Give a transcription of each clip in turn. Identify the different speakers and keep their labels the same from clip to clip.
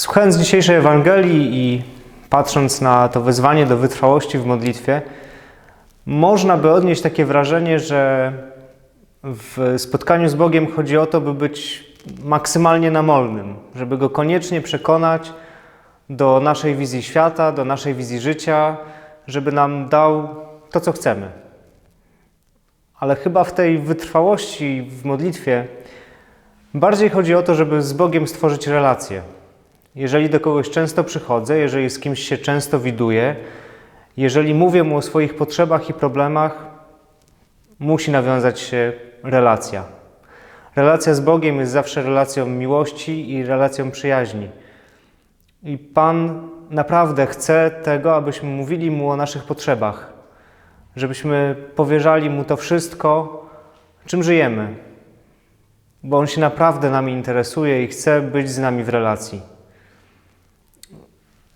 Speaker 1: Słuchając dzisiejszej Ewangelii i patrząc na to wezwanie do wytrwałości w modlitwie, można by odnieść takie wrażenie, że w spotkaniu z Bogiem chodzi o to, by być maksymalnie namolnym, żeby Go koniecznie przekonać do naszej wizji świata, do naszej wizji życia, żeby nam dał to, co chcemy. Ale chyba w tej wytrwałości w modlitwie bardziej chodzi o to, żeby z Bogiem stworzyć relacje. Jeżeli do kogoś często przychodzę, jeżeli z kimś się często widuję, jeżeli mówię mu o swoich potrzebach i problemach, musi nawiązać się relacja. Relacja z Bogiem jest zawsze relacją miłości i relacją przyjaźni. I Pan naprawdę chce tego, abyśmy mówili Mu o naszych potrzebach, żebyśmy powierzali Mu to wszystko, czym żyjemy, bo On się naprawdę nami interesuje i chce być z nami w relacji.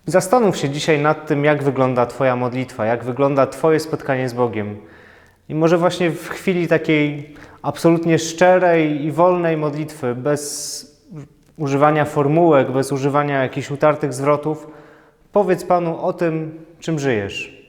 Speaker 1: Zastanów się dzisiaj nad tym, jak wygląda Twoja modlitwa, jak wygląda Twoje spotkanie z Bogiem. I może właśnie w chwili takiej absolutnie szczerej i wolnej modlitwy, bez używania formułek, bez używania jakichś utartych zwrotów, powiedz Panu o tym, czym żyjesz.